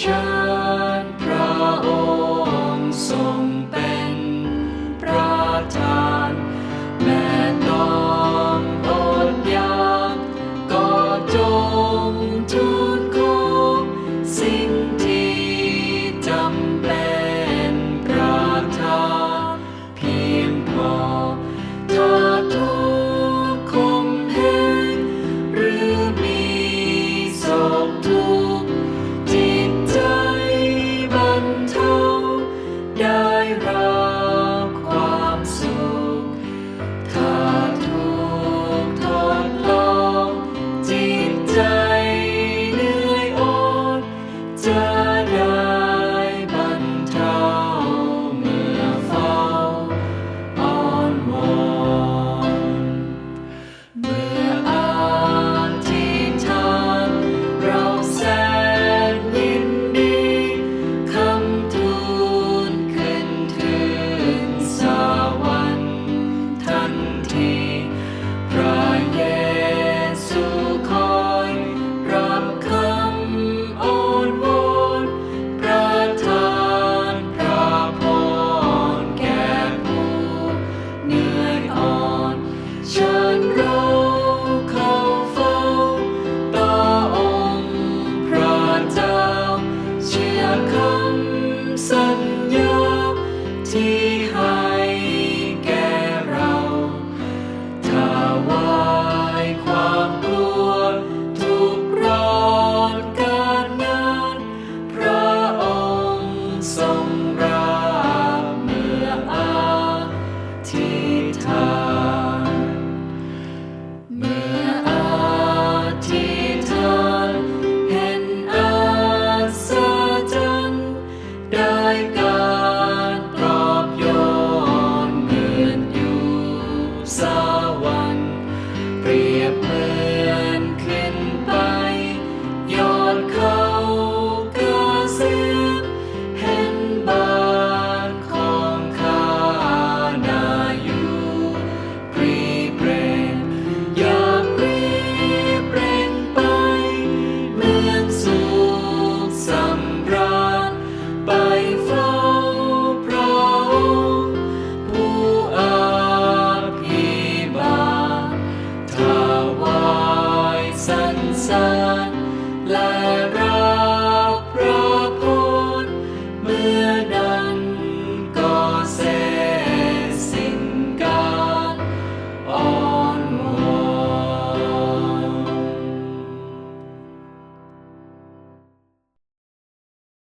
Show. down. Jesus. ำราไปเฝ้าพระผู้อาภิบาลวายสรรเและ